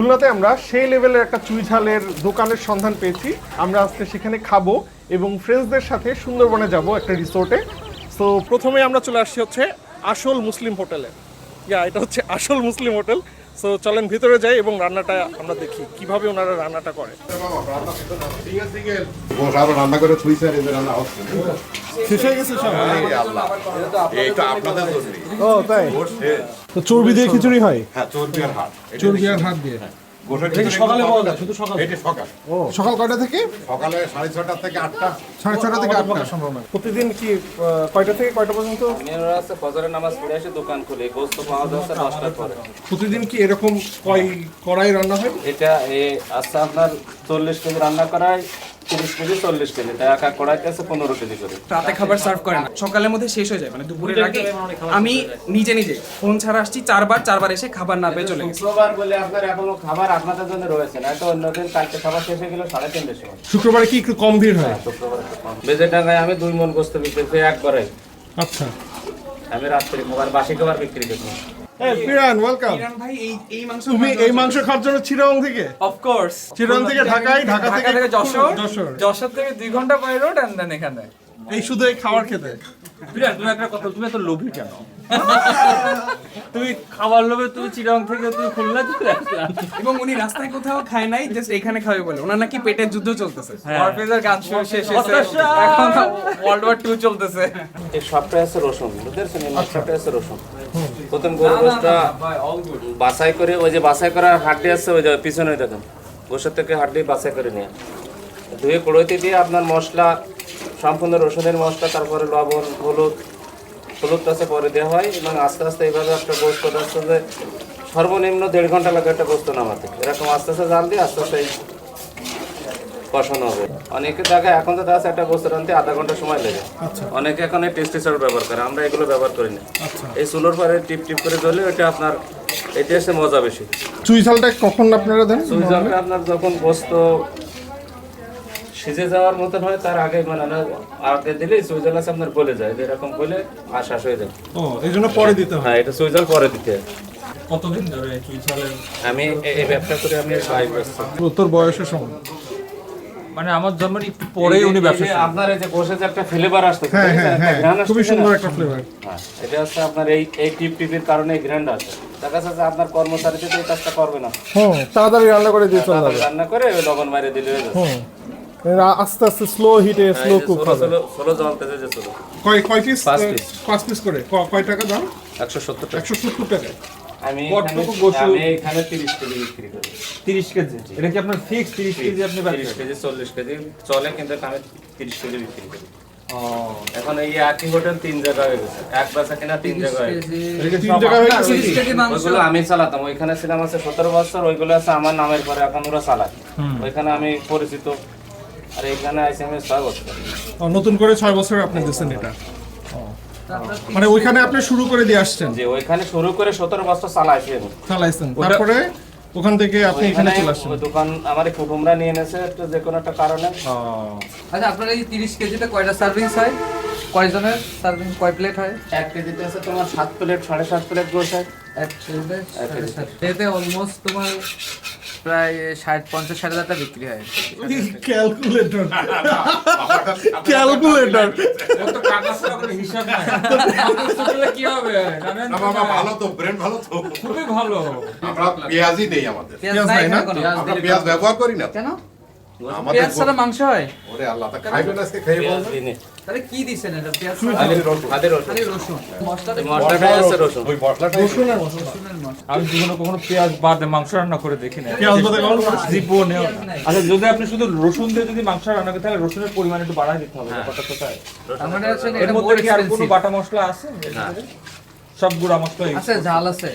খুলনাতে আমরা সেই লেভেলের একটা চুই ঝালের দোকানের সন্ধান পেয়েছি। আমরা আজকে সেখানে খাব এবং ফ্রেন্ডসদের সাথে সুন্দরবনে যাব একটা রিসোর্টে তো প্রথমে আমরা চলে আসছি হচ্ছে আসল মুসলিম হোটেলে। ইয়া এটা হচ্ছে আসল মুসলিম হোটেল। সো চলেন ভিতরে যাই এবং রান্নাটা আমরা দেখি কীভাবে ওনারা রান্নাটা করে। আরও রান্না করে থুইছে আর রান্না হচ্ছে শেষ হয়ে গেছে সব আল্লাহ এইটা আপনাদের জন্য ও তাই তো চর্বি দিয়ে খিচুড়ি হয়? হ্যাঁ চর্বি আর হাট চর্বি আর হাত দিয়ে? ভিতরে সকালে পাওয়া যায়, শুধু সকালে। এটা সকাল। সকাল কয়টা থেকে? সকালে সাড়ে ছটা থেকে আটটা। সাড়ে ছটা থেকে আটটা। সম্ভাবনা প্রতিদিন কি কয়টা থেকে কয়টা পর্যন্ত? মেয়েরা আছে ফজরের নামাজ পড়ে এসে দোকান খুলে গোস্ত পাওয়া যাচ্ছে দশটার পরে। প্রতিদিন কি এরকম কয় কড়াই রান্না হয়? এটা এ আছে আপনার চল্লিশ কেজি রান্না করায় তিরিশ কেজি চল্লিশ কেজি। তা একা কড়াইতে পনেরো কেজি করে। রাতে খাবার সার্ভ করে না। সকালের মধ্যে শেষ হয়ে যায় মানে দুপুরের আগে আমি নিজে নিজে ফোন ছাড়া আসছি চারবার চারবার এসে খাবার না পেয়ে চলে গেছি। শুক্রবার বলে আপনার এখনও খাবার আপনাদের জন্য রয়েছে না তো অন্যদিন কালকে খাবার শেষ হয়ে গেল সাড়ে তিনটের সময়। শুক্রবারে কি একটু কম ভিড় হয়? শুক্রবার একটু কম। বেজে টাকায় আমি দুই মন গোস্ত বিক্রি করি একবারে। আচ্ছা। আমি রাত্রি খাবার বাসি খাবার বিক্রি করি। হ্যাঁ ওয়েলকাম ইরান ভাই এই এই মাংস তুমি এই মাংস খাওয়ার জন্য চিরং থেকে? অফ কোর্স চিরং থেকে ঢাকায় ঢাকা ঢাকা থেকে থেকে যশোর। যশোর। যশোর থেকে দুই ঘণ্টা বাই রোড এন্ড দেন এখানে। এই শুধু এই খাবার খেতে। বিরাট তুমি একটা কথা তুমি এত লোভী কেন? তুমি খাবার লোভে তুমি চিরং থেকে তুমি খুলনা চলে আসলা। এবং উনি রাস্তায় কোথাও খায় নাই জাস্ট এখানে খাবে বলে। ওনার নাকি পেটের যুদ্ধ চলতেছে। ওয়ারফেজের গান শুরু শেষ হয়েছে। এখন ওয়ার্ল্ড ওয়ার টু চলতেছে। এই সবটা আছে রসুন বুঝতে এই মশলাটা আছে রসুন। প্রথম গরু গোসটা বাছাই করে ওই যে বাছাই করার হাড্ডি আছে ওই যে পিছনে দেখেন গোসের থেকে হাড্ডি বাছাই করে নিয়ে। ধুয়ে কড়াইতে দিয়ে আপনার মশলা সম্পূর্ণ রসুনের মশলা তারপরে লবণ হলুদ হলুদ আছে পরে দেওয়া হয় এবং আস্তে আস্তে এইভাবে একটা গোস্ত আসতে সর্বনিম্ন দেড় ঘণ্টা লাগে একটা গোস্ত নামাতে। এরকম আস্তে আস্তে জাল দিয়ে আস্তে আস্তে কষানো হবে। অনেকে দেখা এখন তো দেখা একটা গোস্ত রানতে আধা ঘণ্টা সময় লেগে। অনেকে এখন এই টেস্টি চাল ব্যবহার করে আমরা এগুলো ব্যবহার করি না। এই চুলোর পরে টিপ টিপ করে ধরলে ওটা আপনার এটা এসে মজা বেশি। চুই ঝালটা কখন আপনারা দেন? সুইজারটা আপনার যখন গোস্ত সিজে যাওয়ার মতন হয় তার আগে মানে আগে দিলে সুইজার আছে আপনার গলে যায় এরকম গলে আশ্বাস হয়ে যায়। ও এই জন্য পরে দিতে হয়? হ্যাঁ এটা সুইজার পরে দিতে হয়। কতদিন ধরে চুই ছালের আমি এই ব্যবসা করে আমি বাইশ বছর। তোর বয়সের সময় মানে আমার জন্মের একটু পরেই উনি ব্যবসা যে আপনার এই যে যে একটা ফ্লেভার আসতে হ্যাঁ হ্যাঁ হ্যাঁ খুবই সুন্দর একটা ফ্লেভার হ্যাঁ, এটা হচ্ছে আপনার এই এই টিপ টিপের কারণে গ্র্যান্ড আছে দেখা যাচ্ছে আপনার কর্মচারীতে তো এই কাজটা করবে না। হুম তাড়াতাড়ি রান্না করে দিয়ে চলে যাবে। রান্না করে লবণ মারে দিলে হয়ে হুম আস্তে আস্তে স্লো হিটে স্লো কুক হবে। ষোলো ষোলো জলতেছে যে ষোলো। কয় কয় পিস পাঁচ piece। পাঁচ পিস করে। কয় টাকা দাম? একশো সত্তর টাকা। একশো সত্তর টাকা আমি কতটুকু এখানে- আমি এখানে তিরিশ কেজি বিক্রি করি। তিরিশ কেজি? এটা কি আপনার ফিক্স তিরিশ কেজি আপনি তিরিশ ব্যবসা কেজি চল্লিশ কেজি। চলে কিন্তু আমি তিরিশ কেজি বিক্রি করি। এখন এই একই হোটেল তিন জায়গা হয়ে গেছে। এক বেচা কিনা তিন জায়গা হয়ে গেছে। তিন টাকা হয়ে গেছে? ওইগুলো আমি চালাতাম। ওইখানে ছিলাম আছে সতেরো বছর ওইগুলো আছে আমার নামের পরে এখন ওরা চালায়। ওইখানে আমি পরিচিত। আর এখানে আইসি আমি ছয় বছর। নতুন করে ছয় বছর আপনি দিচ্ছেন এটা। মানে ওইখানে আপনি শুরু করে দিয়ে আসছেন? যে ওইখানে শুরু করে সতেরো বছর চালাইছি আমি চালাইছেন তারপরে ওখান থেকে আপনি এখানে চলে আসছেন। দোকান আমার কুটুমরা নিয়ে এনেছে একটু যে কোনো একটা কারণে। আচ্ছা আপনার এই তিরিশ কেজিতে কয়টা সার্ভিংস হয়? কয়জনের সার্ভিং কয় প্লেট হয়? এক কেজিতে আছে তোমার সাত প্লেট সাড়ে সাত প্লেট গোস হয়। এক কেজিতে সাড়ে সাত। এতে অলমোস্ট তোমার প্রায় ষাট পঞ্চাশ ষাট হাজার বিক্রি হয়। ক্যালকুলেটর ক্যালকুলেটর কি হবে? ভালো তো ব্রেন ভালো তো। খুবই ভালো। আমরা পেঁয়াজই নেই আমাদের। পেঁয়াজ ব্যবহার করি না। কেন? পেঁয়াজ ছাড়া মাংস হয়? ওরে আল্লাহ তা খাইবেন আজকে বলবেন তাহলে কি দিচ্ছেন এটা পেঁয়াজ খালি রসুন। রসুন। মশলাটা আছে রসুন। ওই মশলাটা মশলা আমি জীবনে কখনো পেঁয়াজ বাদে মাংস রান্না করে দেখি না পেঁয়াজ বাদে কখনো জীবনেও না। আচ্ছা যদি আপনি শুধু রসুন দিয়ে যদি মাংস রান্না করতে তাহলে রসুনের পরিমাণ একটু বাড়ায় দিতে হবে। ব্যাপারটা তো তাই। তার মানে হচ্ছে এর মধ্যে কি আর কোনো বাটা মশলা আছে? এর সব গুঁড়া মশলা আছে ঝাল আছে।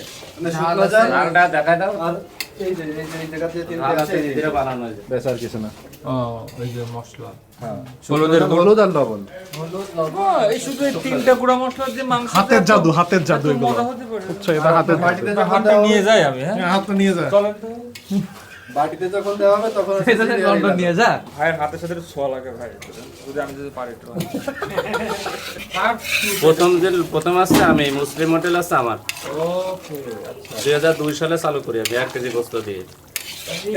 ঝাল আছে। ঝালটা দেখাই দাও। আর ঝাল আছে, ধীরে বানানো হয়েছে। এই যে মশলা। হলুদের হলুদ আর লবণ। এই শুধু এই তিনটা গুঁড়া মশলা দিয়ে মাংস হাতের জাদু হাতের জাদু এগুলো। হতে আচ্ছা এটা হাতের হাতটা নিয়ে যাই আমি হ্যাঁ? হ্যাঁ, হাতটা নিয়ে যায়। চলেন তো। এজন্য লন্ডন নিয়ে যা। ভাইয়ের হাতের সাথে ছোঁয়া লাগে ভাই যদি আমি যদি পারি একটু। প্রথম যে প্রথম আছে আমি মুসলিম হোটেল আছে আমার। আচ্ছা। দুই হাজার দুই সালে চালু করি আমি এক কেজি গোস্ত দিয়ে।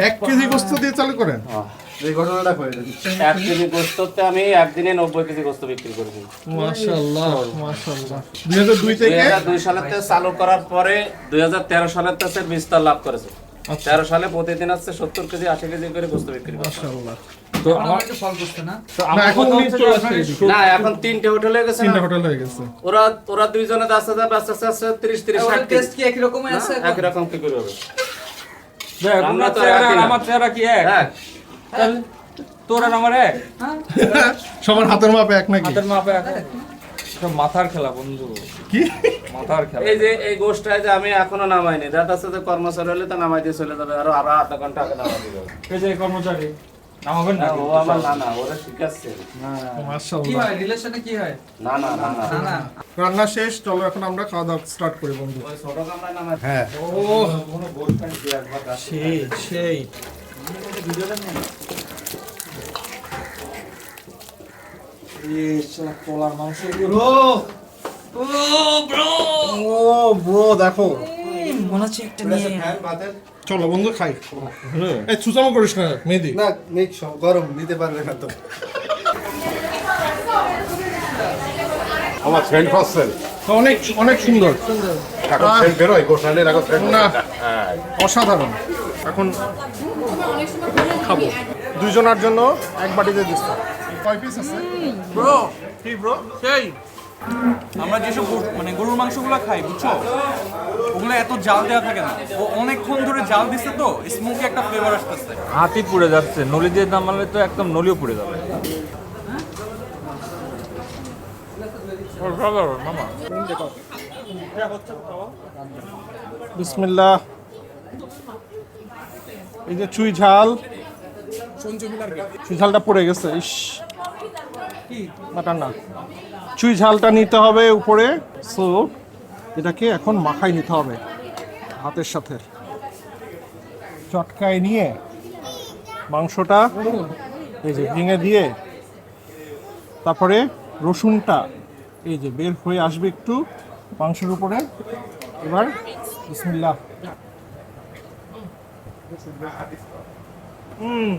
এক কেজি গোস্ত দিয়ে চালু করেন? এক কেজি গোস্ততে আমি একদিনে নব্বই কেজি গোস্ত বিক্রি করে। দিই মাশাআল্লাহ মাশাআল্লাহ 2002 দুই থেকে হাজার দুই সালেতে চালু করার পরে দুই হাজার তেরো সালের থেকে বিস্তার লাভ করেছে। তেরো সালে প্রতিদিন হচ্ছে সত্তর কেজি আশি কেজি করে গোস্ত বিক্রি করে তো আমার একটু ফল করছে না? না এখন কথা উনি হচ্ছে চলে যে আসছে আপনার এদিকে। না এখন তিনটে হোটেল হয়ে গেছে তিনটা হোটেল হয়ে গেছে। ওরা ওরা দুইজনে আস্তে আস্তে আস্তে আস্তে আস্তে তিরিশ তিরিশ ষাট টেস্ট কি একই রকমের আছে একই রকম কি করে হবে? আপনার চেহারা। আমার কি এক? হ্যাঁ। তোর আর আমার এক? সবার হাতের মাপ এক নাকি? হাতের মাপে এক। সব মাথার খেলা বন্ধু। কি? মাথার খেলা। এই যে এই গোষ্ঠটায় যে আমি এখনও নামাইনি যাচ্ছে যে কর্মচারী হলে তো নামাই দিয়ে চলে যাবে আরও আরও আধা ঘণ্টা আগে নামাই দিয়ে যাবে এই যে কর্মচারী নামাবেন না ও আমার না না ওরা শিখাচ্ছে। কি মাশাআল্লাহ। হয় রিলেশনে কি হয়? না না না না না না রান্না শেষ চলো এখন আমরা খাওয়া দাওয়া স্টার্ট করি বন্ধু। ওই ছোট কামরায় নামাই। হ্যাঁ। ও কোনো গোল প্যান্ট দিয়ে একবার গাছ সেই সেই ও ব্রো দেখো। মনে হচ্ছে একটা নিয়ে চলো বন্ধু খাই। এই সুসামো করিস না মেহেদি। না মেঘ সব গরম নিতে পারবে না তো। আমার সেন্ট পাচ্ছেন অনেক অনেক সুন্দর। এখন সেন্ট বেরোয় গোসালের এখন সেন্ট না। হ্যাঁ অসাধারণ। এখন খাব। দুইজনের জন্য এক বাটিতে দিচ্ছি। কয় পিস আছে? ব্রো কি ব্রো সেই আমরা যেসব মানে গরুর মাংসগুলো খাই বুঝছ? ওগুলো এত জাল দেওয়া থাকে না। ও অনেকক্ষণ ধরে জাল দিচ্ছে তো স্মোকি একটা ফ্লেভার আসতেছে। হাতি পুড়ে যাচ্ছে নলি দিয়ে নামালে তো একদম নলিও পুড়ে যাবে। বিসমিল্লাহ। এই যে চুই ঝাল। চুই ঝালটা পড়ে গেছে ইস। বাটার না। চুই ঝালটা নিতে হবে উপরে সো এটাকে এখন মাখাই নিতে হবে হাতের সাথে। চটকায় নিয়ে মাংসটা এই যে ভেঙে দিয়ে, তারপরে রসুনটা এই যে বের হয়ে আসবে একটু মাংসের উপরে। এবার বিসমিল্লাহ। হুম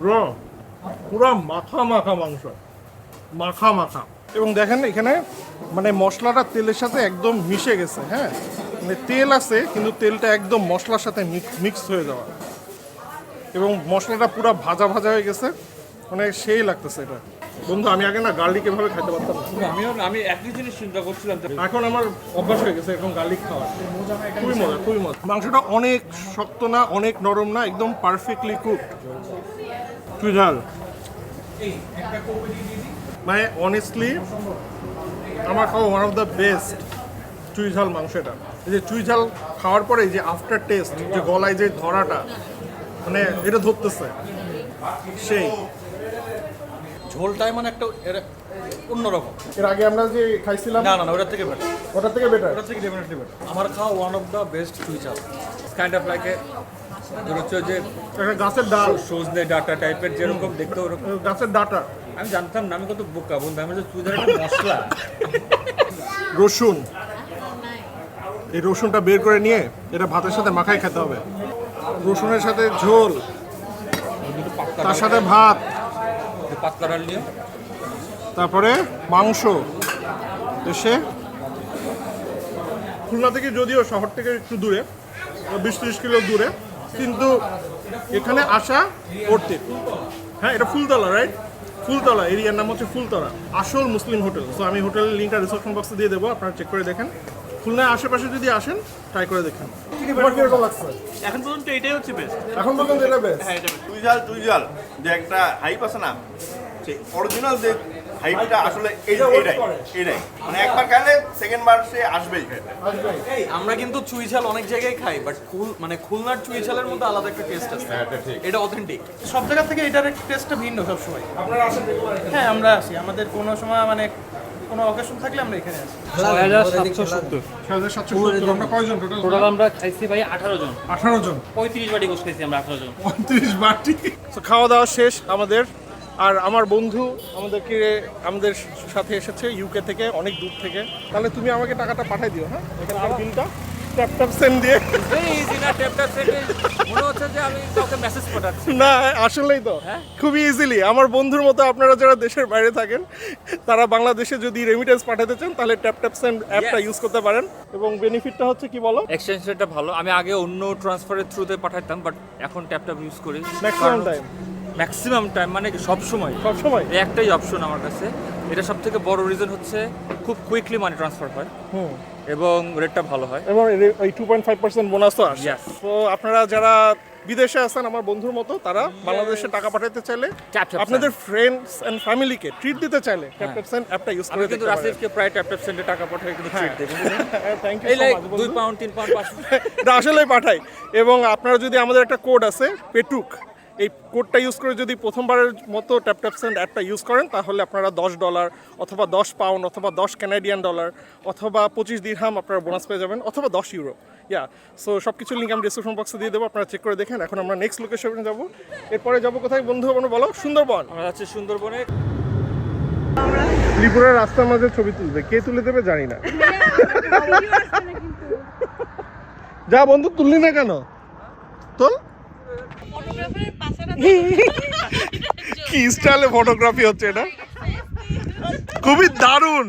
ব্রো পুরা মাখা মাখা মাংস। মাখা মাখা। এবং দেখেন এখানে মানে মশলাটা তেলের সাথে একদম মিশে গেছে হ্যাঁ? মানে তেল আছে কিন্তু তেলটা একদম মশলার সাথে মিক্স হয়ে যাওয়া। এবং মশলাটা পুরো ভাজা ভাজা হয়ে গেছে মানে সেই লাগতেছে এটা। বন্ধু আমি আগে না গার্লিক এভাবে খাইতে পারতাম না। আমিও আমি একই জিনিস চিন্তা করছিলাম যে এখন আমার অভ্যাস হয়ে গেছে এরকম গার্লিক খাওয়া। খুবই মজা খুবই মজা। মাংসটা অনেক শক্ত না অনেক নরম না একদম পারফেক্টলি কুক তুই ঝাল মানে অনেস্টলি আমার খাওয়া ওয়ান অফ দ্য বেস্ট চুই ঝাল মাংস এটা। এই যে চুই ঝাল খাওয়ার পরে যে আফটার টেস্ট যে গলায় যে ধরাটা মানে এটা ধরতেছে। সেই। ঝোলটাই মানে একটা এর- অন্যরকম। এর আগে আমরা যে খাইছিলাম না না না ওটার থেকে বেটার ওটার থেকে বেটার ওটার থেকে ডেফিনেটলি বেটার আমার খাওয়া ওয়ান অফ দ্য বেস্ট চুই চাল কাইন্ড অফ লাইক তোর হচ্ছে যে একটা গাছের ডাল। সজনে ডাটা টাইপের যেরকম দেখতে ওরকম। গাছের ডাটা। আমি জানতাম না আমি কত বোকা বন্ধু আমি চুইদার একটা মশলা। রসুন। এই রসুনটা বের করে নিয়ে এটা ভাতের সাথে মাখাই খেতে হবে। রসুনের সাথে ঝোল তার সাথে ভাত। পাতলা ডাল নিয়ে। তারপরে মাংস। এসে খুলনা থেকে যদিও শহর থেকে একটু দূরে বিশ ত্রিশ কিলো দূরে কিন্তু এখানে আসা করতে হ্যাঁ এটা ফুলতলা রাইট ফুলতলা এরিয়ার নাম হচ্ছে ফুলতলা আসল মুসলিম হোটেল। সো আমি হোটেলের লিঙ্কটা রিসেপশন বক্সে দিয়ে দেবো আপনারা চেক করে দেখেন। খুলনায় আশেপাশে যদি আসেন ট্রাই করে দেখেন। এখন পর্যন্ত এটাই হচ্ছে বেস্ট এখন পর্যন্ত এটা বেস্ট তুই জাল তুই জাল যে একটা হাইপ আছে না? সেই অরিজিনাল যে হাইপটা আসলে এই এটাই এটাই। মানে একবার খাইলে সেকেন্ড বার সে আসবেই। আমরা কিন্তু চুই ঝাল অনেক জায়গায় খাই বাট খুল মানে খুলনার চুই ঝালের মধ্যে আলাদা একটা টেস্ট আছে। এটা অথেন্টিক সব জায়গা থেকে এটার টেস্টটা ভিন্ন সবসময়। হ্যাঁ আমরা আসি। আমাদের কোনো সময় মানে কোনো অকেশন থাকলে আমরা এখানে আসি। ছয় হাজার সাতশো সত্তর। আমরা কয়জন টোটাল টোটাল আমরা খাইছি ভাই আঠারো জন। আঠারো জন? পঁয়ত্রিশ বাটি গোস খাইছি আমরা আঠারো জন। পঁয়ত্রিশ বাটি? তো খাওয়া দাওয়া শেষ আমাদের। আর আমার বন্ধু আমাদেরকে আমাদের সাথে এসেছে ইউকে থেকে অনেক দূর থেকে। তাহলে তুমি আমাকে টাকাটা পাঠাই দিও হ্যাঁ? এখানকার বিলটা। ট্যাপ ট্যাপ সেন্ড দিয়ে। ইজি না ট্যাপ ট্যাপ সেন্টে মনে হচ্ছে যে আমি মেসেজ পাঠাচ্ছি। না আসলেই তো। খুবই ইজিলি আমার বন্ধুর মতো আপনারা যারা দেশের বাইরে থাকেন তারা বাংলাদেশে যদি রেমিটেন্স পাঠাতে চান তাহলে ট্যাপ ট্যাপ সেন্ড অ্যাপটা ইউজ করতে পারেন। এবং বেনিফিটটা হচ্ছে কি বলো? এক্সচেঞ্জ রেটটা ভালো। আমি আগে অন্য ট্রান্সফারের থ্রুতে পাঠাতাম বাট এখন ট্যাপ ট্যাপ ইউজ করি। ম্যাক্সিমাম টাইম ম্যাক্সিমাম টাইম মানে সব সময়? সব সময়? এই একটাই অপশন আমার কাছে। এটা সব থেকে বড় রিজন হচ্ছে খুব কুইকলি মানি ট্রান্সফার হয়। হুম। এবং রেটটা ভালো হয়। এবং ওই টু পয়েন্ট ফাইভ পার্সেন্ট বোনাসও আসে. তো আপনারা যারা বিদেশে আছেন আমার বন্ধুর মতো তারা বাংলাদেশে টাকা পাঠাতে চাইলে আপনাদের ফ্রেন্ডস এন্ড ফ্যামিলিকে ট্রিট দিতে চাইলে ট্যাপ ট্যাপ সেন্ড অ্যাপটা ইউজ করে কিন্তু রাসিফকে প্রায় ট্যাপ ট্যাপ টাকা পাঠাই কিন্তু ট্রিট দেই থ্যাংক ইউ এই লাইক দুই পাউন্ড তিন পাউন্ড পাঁচ এটা আসলেই পাঠাই। এবং আপনারা যদি আমাদের একটা কোড আছে পেটুক এই কোডটা ইউজ করে যদি প্রথমবারের মতো ট্যাপ ট্যাপ সেন্ড অ্যাপটা ইউজ করেন তাহলে আপনারা দশ ডলার অথবা দশ পাউন্ড অথবা দশ ক্যানাডিয়ান ডলার অথবা পঁচিশ দিরহাম আপনারা বোনাস পেয়ে যাবেন অথবা দশ ইউরো ইয়া সো সব কিছু লিঙ্ক আমি ডিসক্রিপশন বক্সে দিয়ে দেবো আপনারা চেক করে দেখেন। এখন আমরা নেক্সট লোকেশনে যাব। এরপরে যাব কোথায়? বন্ধু বান্ধব বলো সুন্দরবন। আমরা যাচ্ছি সুন্দরবনে। ত্রিপুরার রাস্তার মাঝে ছবি তুলবে। কে তুলে দেবে জানি না। যা বন্ধু তুললি না কেন? তোল। কি স্টাইলে ফটোগ্রাফি হচ্ছে এটা? খুবই দারুণ।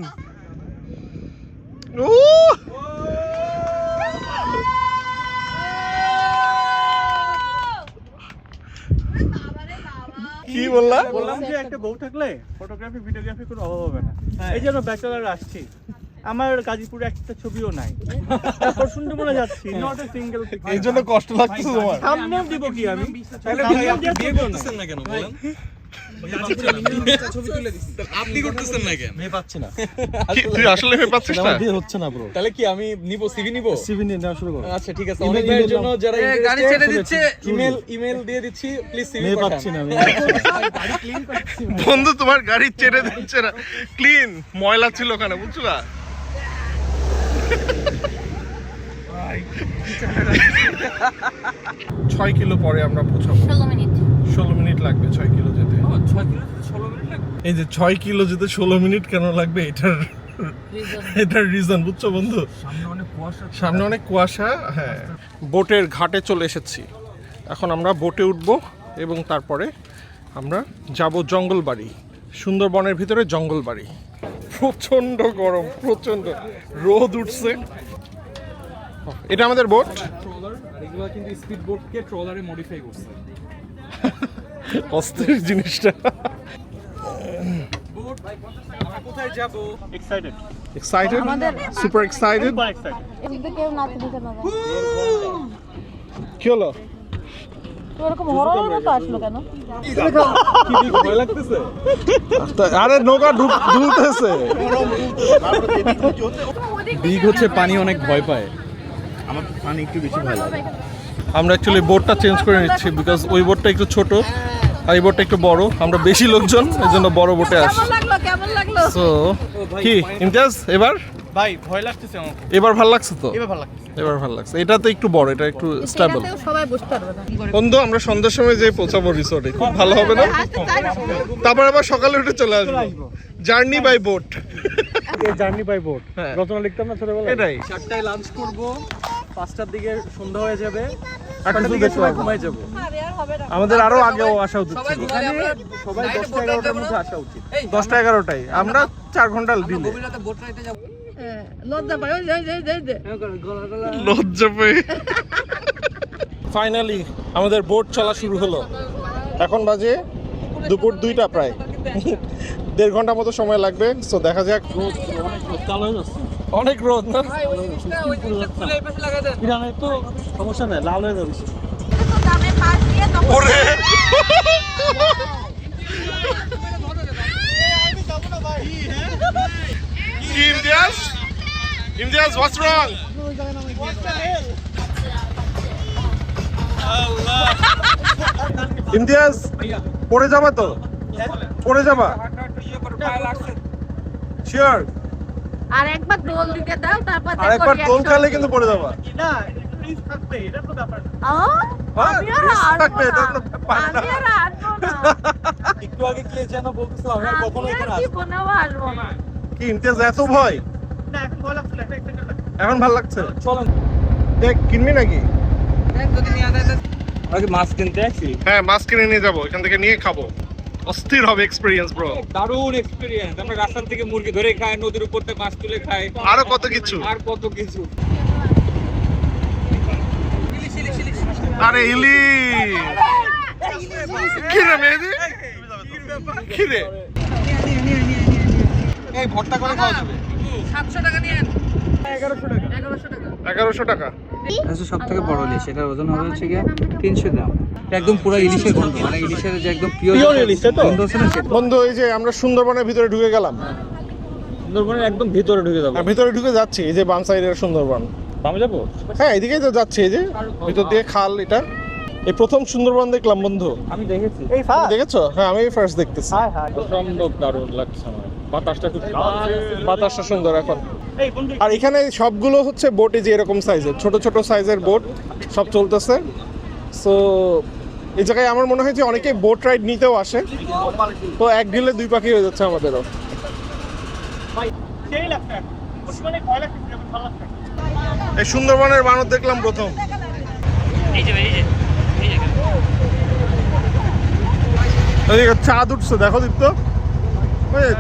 কি বললাম বললাম যে একটা বউ থাকলে ফটোগ্রাফি ভিডিওগ্রাফি কোনো অভাব হবে না। এই জন্য ব্যাচেলার আসছি। আমার গাজীপুরে একটা ছবিও নাই। তারপর সুন্দরবনে যাচ্ছি। নট এ সিঙ্গেল এই জন্য কষ্ট লাগছে তোমার। সামনেও দিব কি আমি? তাহলে বিয়ে করতেছেন না কেন বলেন? কি, তুই আসলে ভেবে পাচ্ছিস না? হচ্ছে না ব্রো তাহলে কি আমি নিব সিভি নিব? সিভি নিয়ে নেওয়া শুরু করো। আচ্ছা ঠিক আছে। অনেক ভাইয়ের জন্য যারা গাড়ি ছেড়ে দিচ্ছে। ইমেল ইমেল দিয়ে দিচ্ছি প্লিজ সিভি মেয়ে পাচ্ছি না আমি বন্ধু তোমার গাড়ি ছেড়ে দিচ্ছে না। ক্লিন ময়লা ছিল ওখানে বুঝছ না? ছয় কিলো পরে আমরা পৌঁছাবো। ষোলো মিনিট। ষোলো মিনিট লাগবে ছয় কিলো যেতে। ছয় কিলো ষোলো মিনিট লাগবে? এই যে ছয় কিলো যেতে ষোলো মিনিট কেন লাগবে? এটার এটার রিজন বুঝছ বন্ধু? সামনে অনেক কুয়াশা সামনে অনেক কুয়াশা হ্যাঁ। বোটের ঘাটে চলে এসেছি। এখন আমরা বোটে উঠবো এবং তারপরে আমরা যাব জঙ্গলবাড়ি সুন্দরবনের ভিতরে জঙ্গলবাড়ি। প্রচণ্ড গরম প্রচণ্ড রোদ উঠছে। এটা আমাদের বোট ট্রলার এগুলো কিন্তু স্পিড বোটকে ট্রলারে মডিফাই করছে। অস্থির জিনিসটা। কোথায় যাব? এক্সাইটেড এক্সাইটেড সুপার এক্সাইটেড কি হলো? তো এরকম হররের মতো আসলো কেন? আরে নৌকা ডুব- বিগ হচ্ছে পানি অনেক ভয় পায়। আমার পানি একটু বেশি ভয় লাগে। আমরা অ্যাকচুয়ালি বোটটা চেঞ্জ করে নিচ্ছি বিকজ ওই বোটটা একটু ছোট আর এই বোটটা একটু বড়। আমরা বেশি লোকজন এই জন্য বড় বোটে আসি লাগল কেমন লাগল? সো কি ইমতিয়াজ এবার? ভাই ভয় লাগতেছে আমার এবার ভালো লাগছে তো? এবার ভালো লাগতেছে। এবার ভালো লাগছে। এটা তো একটু বড় এটা একটু স্টেবল সবাই বসতে পারবে না। বন্ধু আমরা সন্ধ্যার সময় যে পৌঁছাবো রিসোর্টে খুব ভালো হবে না? তারপর আবার সকালে উঠে চলে আসব। Journey by boat journey by boat হ্যাঁ। রচনা লিখতাম না ছোটবেলায়? এটাই। চারটায় লাঞ্চ করব পাঁচটার দিকে সন্ধ্যা হয়ে যাবে। আর দিকে সবাই ঘুমাই যাব। আমাদের আরও আগেও আসা উচিত সবাই আমরা দশটা এগারোটার মধ্যে আসা উচিত। দশটা এগারোটাই আমরা চার ঘণ্টা দিলে বোট রাইতে যাব। লজ্জা পাই ওই যে, ওই যে, ওই যে, ওই যে। লজ্জা পেয়ে। ফাইনালি আমাদের বোট চলা শুরু হলো। এখন বাজে দুপুর দুইটা প্রায়। দেড় ঘণ্টা মতো সময় লাগবে সো দেখা যাক। অনেক রোদ না? তো সমস্যা নেই লাল হয়ে যাবে তো দামে পাশ দিয়ে তখন ওরে কি ইমতিয়াজ ইমতিয়াজ হোয়াটস রং ইমতিয়াজ পড়ে যাবা তো? পড়ে যাবা? শিওর আর একবার দোল দিতে দাও তারপর আর একবার দোল খাইলে কিন্তু পড়ে যাবা। না প্লিজ থাকবে এটা তো ব্যাপার না। হ্যাঁ, না। একটু আগে কে যেন বলতেছিল আমি কখনো এখানে আসব না। কি ইমতিয়াজ এত ভয় না এখন excited লাগছে। এখন চলেন দেখ কিনবি নাকি মাছ কিনতে হ্যাঁ মাছ কিনে নিয়ে যাব এখান থেকে নিয়ে খাব অস্থির হবে এক্সপিরিয়েন্স ব্রো দারুণ এক্সপিরিয়েন্স আমরা রাস্তা থেকে মুরগি ধরে খাই নদীর উপর থেকে মাছ তুলে খাই আরও কত কিছু আর কত কিছু আরে ইলি কি রে মেহেদি কি রে এই ভর্তা করে খাওয়া যাবে। সাতশো টাকা নিয়ে এগারোশো টাকা। এগারোশো টাকা। সব থেকে বড় ইলিশ এটার ওজন হবে হচ্ছে গিয়ে তিনশো গ্রাম। একদম পুরো ইলিশের গন্ধ মানে ইলিশের যে একদম পিওর গন্ধ আছে না বন্ধু এই যে আমরা সুন্দরবনের ভিতরে ঢুকে গেলাম। সুন্দরবনের একদম ভিতরে ঢুকে যাব। আর ভিতরে ঢুকে যাচ্ছি এই যে বাম সাইডের সুন্দরবন। বামে যাব? হ্যাঁ এদিকেই তো যাচ্ছে এই যে ভিতর দিয়ে খাল এটা। এই প্রথম সুন্দরবন দেখলাম বন্ধু। আমি দেখেছি। তুমি দেখেছ? হ্যাঁ আমি ফার্স্ট দেখতেছি। অসম্ভব দারুণ লাগছে আমার। বাতাসটা খুব বাতাসটা সুন্দর এখন। আর এখানে সবগুলো হচ্ছে বোটে যে এরকম সাইজের ছোট ছোট সাইজের বোট সব চলতেছে। সো এই জায়গায় আমার মনে হয় যে অনেকে বোট রাইড নিতেও আসে। তো এক ঢিলে দুই পাখি হয়ে যাচ্ছে আমাদেরও। এই সুন্দরবনের বানর দেখলাম প্রথম। চাঁদ উঠছে দেখো দীপ্ত।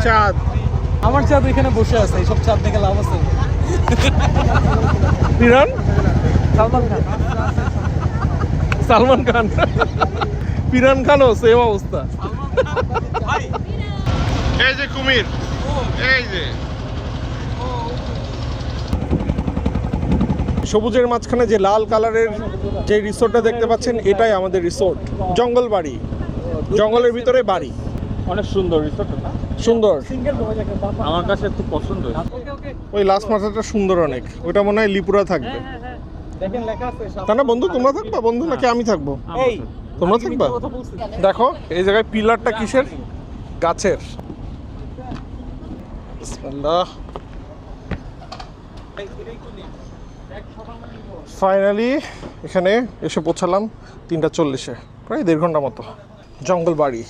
চাঁদ। আমার চাঁদ এখানে বসে আছে এইসব চাঁদ দেখে লাভ আছে। পিরান সালমান খান। পিরান খানও সেম অবস্থা। এই যে কুমির। এই যে। সবুজের মাঝখানে যে লাল কালারের যে রিসোর্টটা দেখতে পাচ্ছেন এটাই আমাদের রিসোর্ট। জঙ্গল বাড়ি। জঙ্গলের ভিতরে বাড়ি। অনেক সুন্দর রিসোর্ট সুন্দর। আমার কাছে খুব পছন্দ। ওই লাস্ট মাথাটা সুন্দর অনেক। ওটা মনে হয় লিপুরা থাকবে। দেখেন তা না বন্ধু তোমরা থাকবা? বন্ধু নাকি আমি থাকব? তোমরা থাকবা? দেখো এই জায়গায় পিলারটা কিসের? গাছের। ফাইনালি এখানে এসে পৌঁছালাম তিনটা চল্লিশে। প্রায় দেড় ঘণ্টা মতো। জঙ্গল বাড়ি।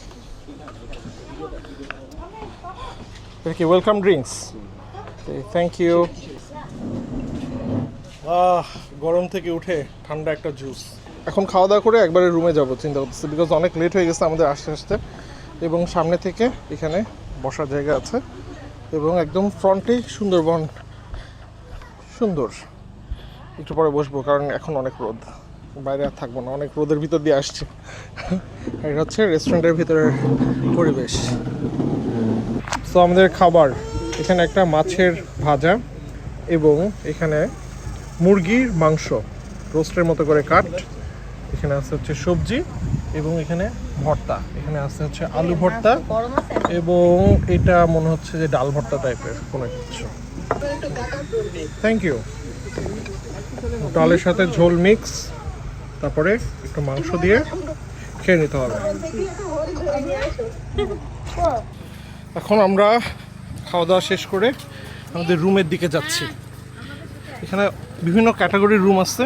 এটা কি ওয়েলকাম ড্রিঙ্কস থ্যাংক ইউ আহ গরম থেকে উঠে ঠান্ডা একটা জুস এখন খাওয়া দাওয়া করে একবারে রুমে যাব চিন্তা করতেছি বিকজ অনেক লেট হয়ে গেছে আমাদের আসতে আসতে। এবং সামনে থেকে এখানে বসার জায়গা আছে। এবং একদম ফ্রন্টেই সুন্দরবন। সুন্দর। একটু পরে বসবো কারণ এখন অনেক রোদ। বাইরে আর থাকব না অনেক রোদের ভিতর দিয়ে আসছে। এটা হচ্ছে রেস্টুরেন্টের ভিতরের পরিবেশ। তো আমাদের খাবার, এখানে একটা মাছের ভাজা এবং এখানে মুরগির মাংস, রোস্টের মতো করে কাট। এখানে আছে হচ্ছে সবজি এবং এখানে ভর্তা, এখানে আছে হচ্ছে আলু ভর্তা এবং এটা মনে হচ্ছে যে ডাল ভর্তা টাইপের কোনো কিছু। থ্যাংক ইউ ডালের সাথে ঝোল মিক্স তারপরে একটু মাংস দিয়ে খেয়ে নিতে হবে। এখন আমরা খাওয়া দাওয়া শেষ করে আমাদের রুমের দিকে যাচ্ছি। এখানে বিভিন্ন ক্যাটাগরির রুম আছে।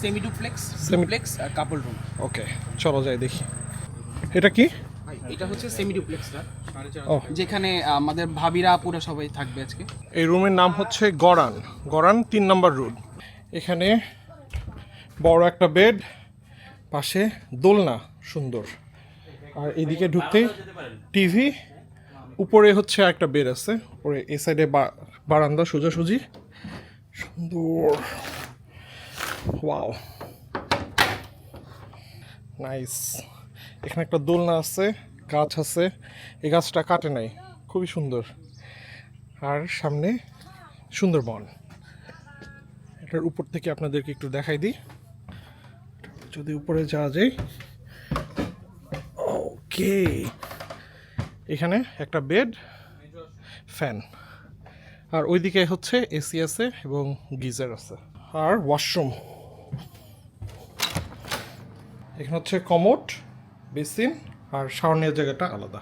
সেমি ডুপ্লেক্স ডুপ্লেক্স আর কাপল রুম। ওকে চলো যাই দেখি। এটা কি? এটা হচ্ছে সেমি ডুপ্লেক্সটা যেখানে আমাদের ভাবিরা পুরো সবাই থাকবে আজকে। এই রুমের নাম হচ্ছে গরান। গরান তিন নম্বর রুম। এখানে বড় একটা বেড পাশে দোলনা সুন্দর। আর এদিকে ঢুকতেই টিভি উপরে হচ্ছে একটা বেড আছে। উপরে এই সাইডে বারান্দা, সোজাসুজি। সুন্দর। ওয়াও। নাইস। এখানে একটা দোলনা আছে, গাছ আছে। এই গাছটা কাটে নাই। খুবই সুন্দর। আর সামনে সুন্দরবন। এটার উপর থেকে আপনাদেরকে একটু দেখাই দিই। যদি উপরে যাওয়া যায়। ওকে। এখানে একটা বেড, ফ্যান। আর ওইদিকে হচ্ছে এসি আছে এবং গিজার আছে। আর ওয়াশরুম। এখানে হচ্ছে কমোট বেসিন আর শাওয়ার জায়গাটা আলাদা।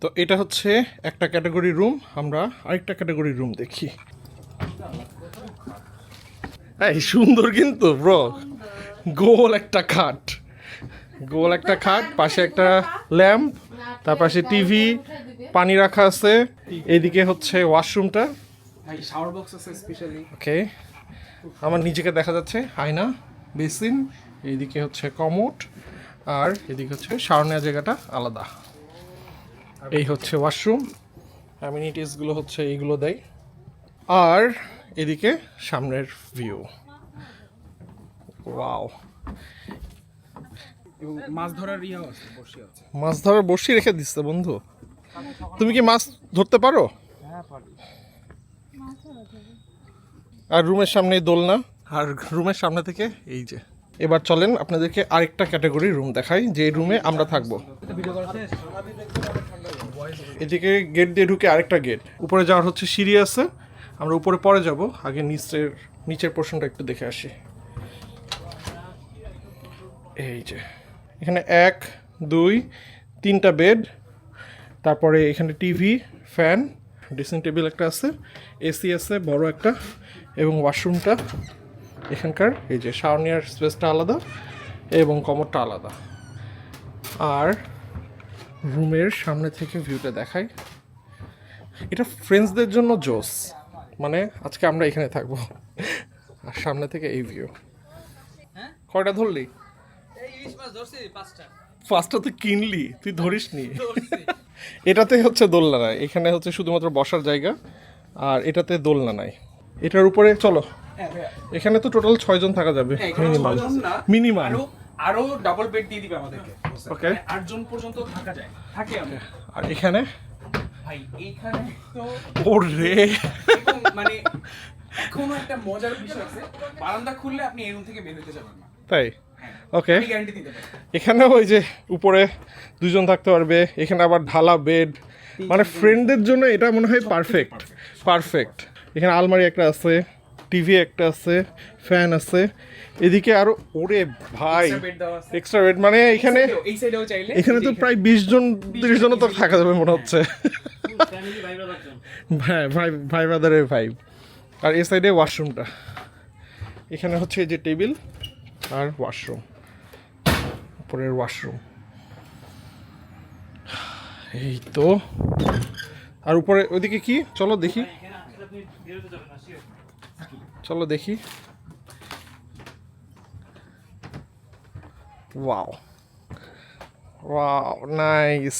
তো এটা হচ্ছে একটা ক্যাটাগরি রুম, আমরা আরেকটা ক্যাটাগরি রুম দেখি। এই সুন্দর কিন্তু ব্রো গোল একটা খাট। গোল একটা খাট পাশে একটা ল্যাম্প তার পাশে টিভি পানি রাখা আছে। এইদিকে হচ্ছে ওয়াশরুমটা। ওকে। আমার নিজেকে দেখা যাচ্ছে আয়না বেসিন এইদিকে হচ্ছে কমোট আর এদিকে হচ্ছে শাওয়ার নেওয়ার জায়গাটা আলাদা। এই হচ্ছে ওয়াশরুম। অ্যামিনিটিসগুলো হচ্ছে এইগুলো দেয়। আর এদিকে সামনের ভিউ ওয়াও মাছ ধরার ইয়ে আছে বসে আছে। মাছ ধরার বসি রেখে দিচ্ছে বন্ধু। তুমি কি মাছ ধরতে পারো? আর রুমের সামনে দোলনা? আর রুমের সামনে থেকে এই যে। এবার চলেন আপনাদেরকে আরেকটা ক্যাটাগরি রুম দেখাই যে রুমে আমরা থাকব। এদিকে গেট দিয়ে ঢুকে আরেকটা গেট। উপরে যাওয়ার হচ্ছে সিঁড়ি আছে আমরা উপরে পরে যাব আগে নিচের নিচের পোর্শনটা একটু দেখে আসি। এই যে। এখানে এক দুই তিনটা বেড তারপরে এখানে টিভি ফ্যান ড্রেসিং টেবিল একটা আছে এসি আছে বড় একটা এবং ওয়াশরুমটা এখানকার এই যে নেওয়ার স্পেসটা আলাদা এবং কমরটা আলাদা। আর রুমের সামনে থেকে ভিউটা দেখাই। এটা ফ্রেন্ডসদের জন্য জোস মানে আজকে আমরা এখানে থাকব আর সামনে থেকে এই ভিউ কয়টা ধরলি এই ইলিশ মাছ ধরছি পাঁচটা। তুই কিনলি তুই ধরিস নি। এটাতে হচ্ছে দোলনা নাই এখানে হচ্ছে শুধুমাত্র বসার জায়গা আর এটাতে দোলনা নাই। এটার উপরে চলো। এখানে তো টোটাল ছয়জন থাকা যাবে মিনিমাম মিনিমাম আরও ডাবল বেড দিয়ে দিবে আমাদেরকে। ওকে আটজন পর্যন্ত থাকা যায়। থাকে আমরা আর এখানে? ভাই এইখানে তো ওরে। মানে এখনও একটা মজার বিষয় আছে। বারান্দা খুললে আপনি এই রুম থেকে বের হতে যাবেন না। তাই? ওকে আমি গ্যারান্টি দিতে পারি। এখানে ওই যে উপরে দুজন থাকতে পারবে এখানে আবার ঢালা বেড মানে ফ্রেন্ডদের জন্য এটা মনে হয় পারফেক্ট পারফেক্ট এখানে আলমারি একটা আছে টিভি একটা আছে ফ্যান আছে। এদিকে আরও ওরে ভাই এক্সট্রা বেড মানে এখানে এই সাইডেও চাইলে এখানে তো প্রায় বিশ জন তিরিশ জন তো থাকা যাবে মনে হচ্ছে। হ্যাঁ। ভাই ভাই ব্রাদারের ভাই আর এই সাইডে ওয়াশরুমটা এখানে হচ্ছে এই যে টেবিল আর ওয়াশরুম উপরের ওয়াশরুম এই তো। আর উপরে ওইদিকে কি? চলো দেখি। চলো দেখি। ওয়াও ওয়াও নাইস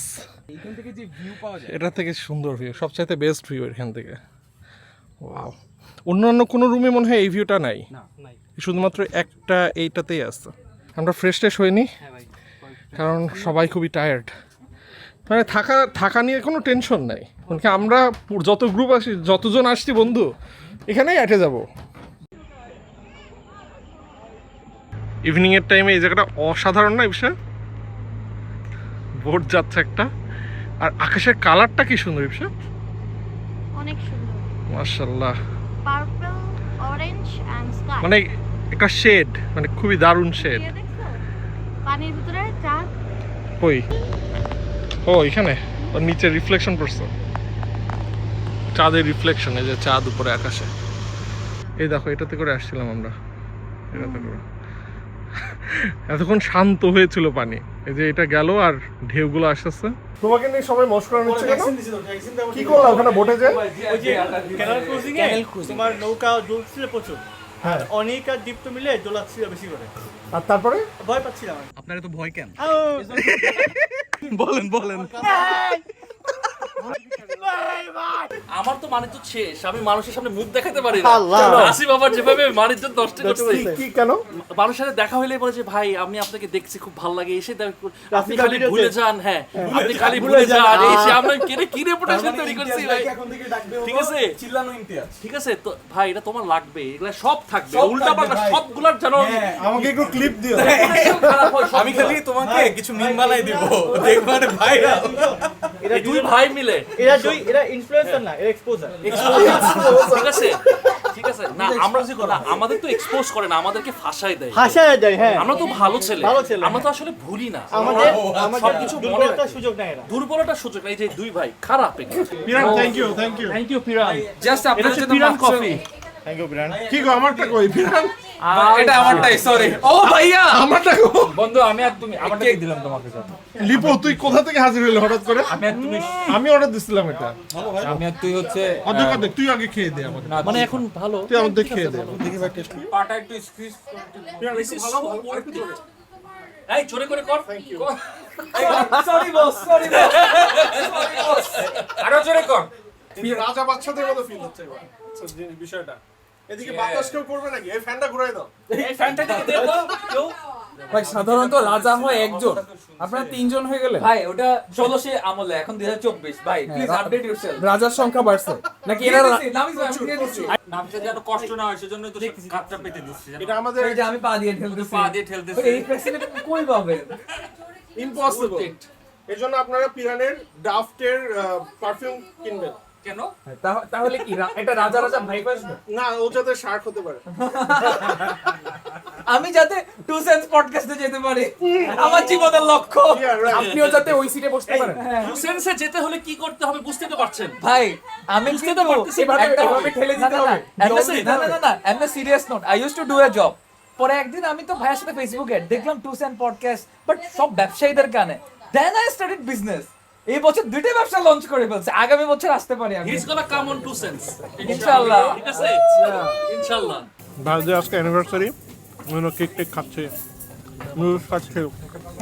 থেকে যে ভিউ পাওয়া যায়। এটা থেকে সুন্দর ভিউ সবচাইতে বেস্ট ভিউ এখান থেকে। ওয়াও অন্যান্য কোনো রুমে মনে হয় এই ভিউটা নাই। শুধুমাত্র একটা এইটাতেই আসতো আমরা ফ্রেশ ট্রেশ হইনি কারণ সবাই খুবই টায়ার্ড মানে থাকা থাকা নিয়ে কোনো টেনশন নাই। কারণ কি আমরা যত গ্রুপ আসি যতজন আসছি বন্ধু এখানেই অ্যাটে যাব। ইভিনিংয়ের টাইমে এই জায়গাটা অসাধারণ না ইবসা বোট যাচ্ছে একটা। আর আকাশের কালারটা কি সুন্দর ইবসা অনেক সুন্দর। মার্শাল্লাহ পার্পল অরেঞ্জ এন্ড স্কাই মানে একটা শেড মানে খুবই দারুণ শেড। পানির ভিতরে চাঁদ ওই ও এখানে? ওর নিচে রিফ্লেকশন পড়ছে। চাঁদের রিফ্লেকশন এই যে চাঁদ উপরে আকাশে। এই দেখো এটাতে করে আসছিলাম আমরা। এটাতে করে। এতক্ষণ শান্ত হয়েছিল পানি। এই যে এটা গেল আর ঢেউগুলো আসতেছে। তোমাকে নিয়ে সবাই মস্করা নিচ্ছে কেন? কি করলা ওখানে বোটে যে? ক্যানাল ক্রুজিং এ। তোমার নৌকা ডুবছিল প্রচুর। অনেক আর দীপ্ত মিলে দোলাচ্ছিল বেশি করে। আর তারপরে? ভয় পাচ্ছিলাম আপনারা তো ভয় কেন? বলেন বলেন। আমার তো মানিজ্য শেষ আমি মানুষের সামনে মুখ দেখাতে পারি না। আসি বাবার যেভাবে মানিজ্য নষ্ট কি- কি কেন? মানুষের সাথে দেখা হইলে বলে যে ভাই আমি আপনাকে দেখছি খুব ভালো লাগে এসে আপনি খালি ভুলে যান হ্যাঁ আপনি খালি ভুলে যান। এসে আমরা কিনে কি রেপুটেশন তৈরি করছি ভাই? ঠিক আছে? চিল্লানো ইমতিয়াজ। ঠিক আছে তো ভাই এটা তোমার লাগবে এগুলা সব থাকবে উল্টা পাল্টা সবগুলার যেন আমাকে একটু ক্লিপ দিও। হয় আমি খালি তোমাকে কিছু মিম বানাই দিব দেখবারে ভাইরাল এই দুই ভাই মিলে। এরা দুই এরা ইনফ্লুয়েন্সার না এরা এক্সপোজার ঠিক আছে? ঠিক আছে? না আমরা না, আমাদের তো এক্সপোজ করে না আমাদেরকে ফাঁসাই দেয়। ফাঁসায় দেয় হ্যাঁ। আমরা তো ভালো ছেলে। ভালো ছেলে, আমরা তো আসলে ভুলি না। আমাদের সবকিছু মনে দুর্বলতার সুযোগ নাই এরা। দুর্বলতা সুযোগ নাই। যে দুই ভাই খারাপ পিরান thank you thank you thank you পিরান জাস্ট আপনাদের জন্য পিরান কফি থ্যাংক ইউ ব্রান্ড কি গো আমারটা কই এটা আমারটাই সরি ও ভাইয়া! আমারটা বন্ধু আমি আর তুমি আমারটা দিলাম তোমাকে। লিপো তুই কোথা থেকে হাজির হলি হঠাৎ করে? আমি আর তুমি আমি অর্ডার দিছিলাম এটা। আমি আর তুই হচ্ছে অর্ধেক অর্ধেক। তুই আগে খেয়ে দে আমাকে। মানে এখন ভালো। তুই খেয়ে দে। পাটা একটু স্কুইজ এই জোরে করে কর। সরি বস সরি বস আরও জোরে কর। রাজা বাচ্চাদের মতো ফিল হচ্ছে এবার। বিষয়টা। এদিকে বাতাস কেউ করবে নাকি? এই ফ্যানটা ঘুরাই দাও। এই ফ্যানটা দিকে দেখো কেউ? ভাই সাধারণত রাজা হয় একজন। আপনারা তিনজন হয়ে গেলেন। ভাই ওটা ষোলোশে আমলে এখন দুই হাজার চব্বিশ। ভাই প্লিজ আপডেট ইউরসেলফ রাজার সংখ্যা বাড়ছে। নাকি এরা যেন কষ্ট না হয় সেজন্য তো পেতে দিচ্ছি এটা আমাদের এই যে আমি পা দিয়ে ঠেলতেছি। পা দিয়ে ঠেলতেছি। এই প্রেসিডেন্ট কই পাবেন ইম্পসিবল এর জন্য আপনারা পিরানের ডাফটের পারফিউম কিনবেন। কেন? তাহলে কি এটা রাজা রাজা ভাই আসবে না? ও যাতে শার্ক হতে পারে। আমি যাতে টু সেন্স পডকাস্টে যেতে পারি। আমার জীবনের লক্ষ্য। আপনিও যাতে ওই সিটে বসতে পারেন। টু সেন্সে যেতে হলে কি করতে হবে বুঝতে তো পারছেন? ভাই আমি বুঝতে তো পারতেছি একটা- এভাবে ঠেলে দিতে হবে। না, না, না, হবে। না, না, এমনি serious note. I used to do পরে একদিন আমি তো ভাইয়ের সাথে ফেসবুকে দেখলাম টু সেন্ট পডকাস্ট বাট সব ব্যবসায়ীদের কানে। দেন আই স্টার্টেড বিজনেস এই বছর দুইটা ব্যবসা লঞ্চ করে ফেলছে। আগামী বছর আসতে পারি আমি। He's gonna come on two cents. ইনশাআল্লাহ। ঠিক আছে? ইনশাআল্লাহ। ভাইদের আজকে অ্যানিভার্সারি বিভিন্ন কেক টেক খাচ্ছে। নুডলস খাচ্ছে।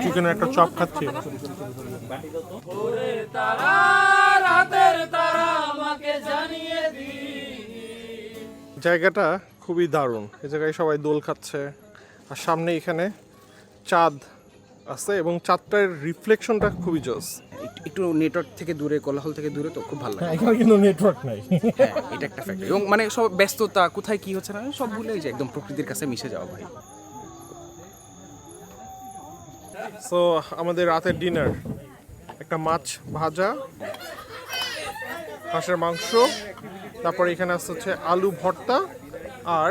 চিকেনের একটা চপ খাচ্ছে। জায়গাটা খুবই দারুণ। এই জায়গায় সবাই দোল খাচ্ছে। আর সামনে এখানে চাঁদ। আছে এবং চাঁদটার রিফ্লেকশনটা খুবই জোস একটু নেটওয়ার্ক থেকে দূরে কোলাহল থেকে দূরে তো খুব ভালো লাগে। এখানে কিন্তু নেটওয়ার্ক নাই। হ্যাঁ এটা একটা ফ্যাক্টর এবং মানে সব ব্যস্ততা কোথায় কি হচ্ছে না সব ভুলে যে একদম প্রকৃতির কাছে মিশে যাওয়া ভাই। সো আমাদের রাতের ডিনার একটা মাছ ভাজা হাঁসের মাংস তারপর এখানে আসছে হচ্ছে আলু ভর্তা আর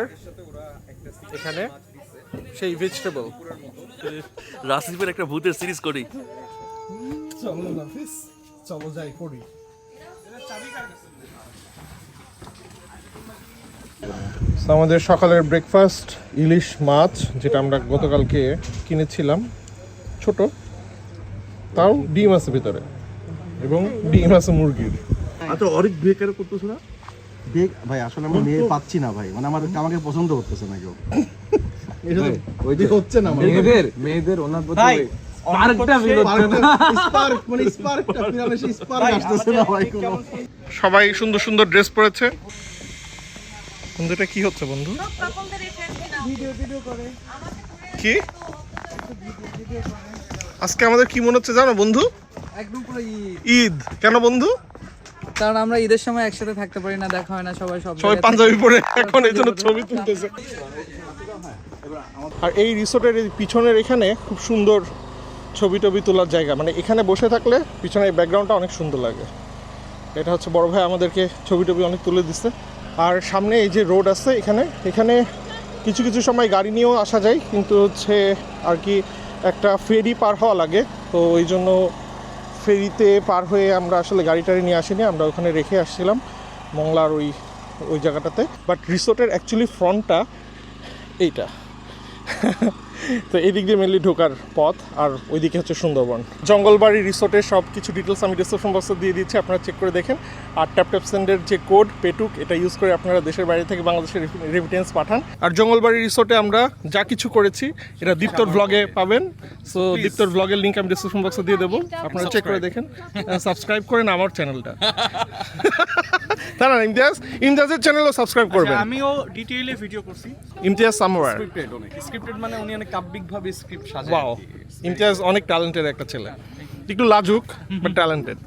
এখানে সেই ভেজিটেবল রাসিফের একটা ভূতের সিরিজ করি। চলো যাই করি। আমাদের সকালের ব্রেকফাস্ট ইলিশ মাছ যেটা আমরা গতকালকে কিনেছিলাম ছোট। তাও ডিম আছে ভিতরে এবং ডিম আছে মুরগির। আচ্ছা অরিক বিয়ে কেন করতেছ না? বিয়ে ভাই আসলে আমরা মেয়ে পাচ্ছি না ভাই। মানে আমাদের আমাকে পছন্দ করতেছে না কেউ। হচ্ছে না মেয়েদের মেয়েদের ওনার প্রতি সবাই সুন্দর সুন্দর ড্রেস পরেছে। বন্ধু এটা কি হচ্ছে বন্ধু? কি আজকে আমাদের কি মনে হচ্ছে জানো বন্ধু? একদম পুরো ঈদ। কেন বন্ধু? কারণ আমরা ঈদের সময় একসাথে থাকতে পারি না দেখা হয় না সবাই সব সবাই পাঞ্জাবি পরে এখন এই জন্য ছবি তুলতেছে। আর এই রিসোর্টের পিছনের এখানে খুব সুন্দর ছবি টবি তোলার জায়গা। মানে এখানে বসে থাকলে পিছনের ব্যাকগ্রাউন্ডটা অনেক সুন্দর লাগে। এটা হচ্ছে বড় ভাই আমাদেরকে ছবি টবি অনেক তুলে দিচ্ছে আর সামনে এই যে রোড আছে, এখানে এখানে কিছু কিছু সময় গাড়ি নিয়েও আসা যায়, কিন্তু হচ্ছে আর কি একটা ফেরি পার হওয়া লাগে। তো ওই জন্য ফেরিতে পার হয়ে আমরা আসলে গাড়ি টাড়ি নিয়ে আসিনি, আমরা ওখানে রেখে আসছিলাম মংলার ওই ওই জায়গাটাতে। বাট রিসোর্টের অ্যাকচুয়ালি ফ্রন্টটা এইটা। তো এদিক দিয়ে মেনলি ঢোকার পথ আর ওইদিকে হচ্ছে সুন্দরবন। জঙ্গলবাড়ি রিসোর্টের সব কিছু ডিটেলস আমি ডিসক্রিপশন বক্সে দিয়ে দিচ্ছি আপনারা চেক করে দেখেন। আর ট্যাপ ট্যাপ সেন্ডের যে কোড পেটুক এটা ইউজ করে আপনারা দেশের বাইরে থেকে বাংলাদেশের রেমিটেন্স পাঠান। আর জঙ্গলবাড়ি রিসোর্টে আমরা যা কিছু করেছি এটা দীপ্তর ব্লগে পাবেন। সো দীপ্তর ব্লগের লিঙ্ক আমি ডিসক্রিপশন বক্সে দিয়ে দেবো। আপনারা চেক করে দেখেন। সাবস্ক্রাইব করেন আমার চ্যানেলটা তারা ইমতিয়াজ ইমতিয়াজের চ্যানেলও সাবস্ক্রাইব করবেন। আমিও ডিটেইলে ভিডিও করছি। ইমতিয়াজ সামোয়ার স্ক্রিপ্টেড অনেক। স্ক্রিপ্টেড মানে উনি অনেক কাব্যিকভাবে স্ক্রিপ্ট সাজায়। ইমতিয়াজ অনেক ট্যালেন্টেড একটা ছেলে। একটু লাজুক বাট ট্যালেন্টেড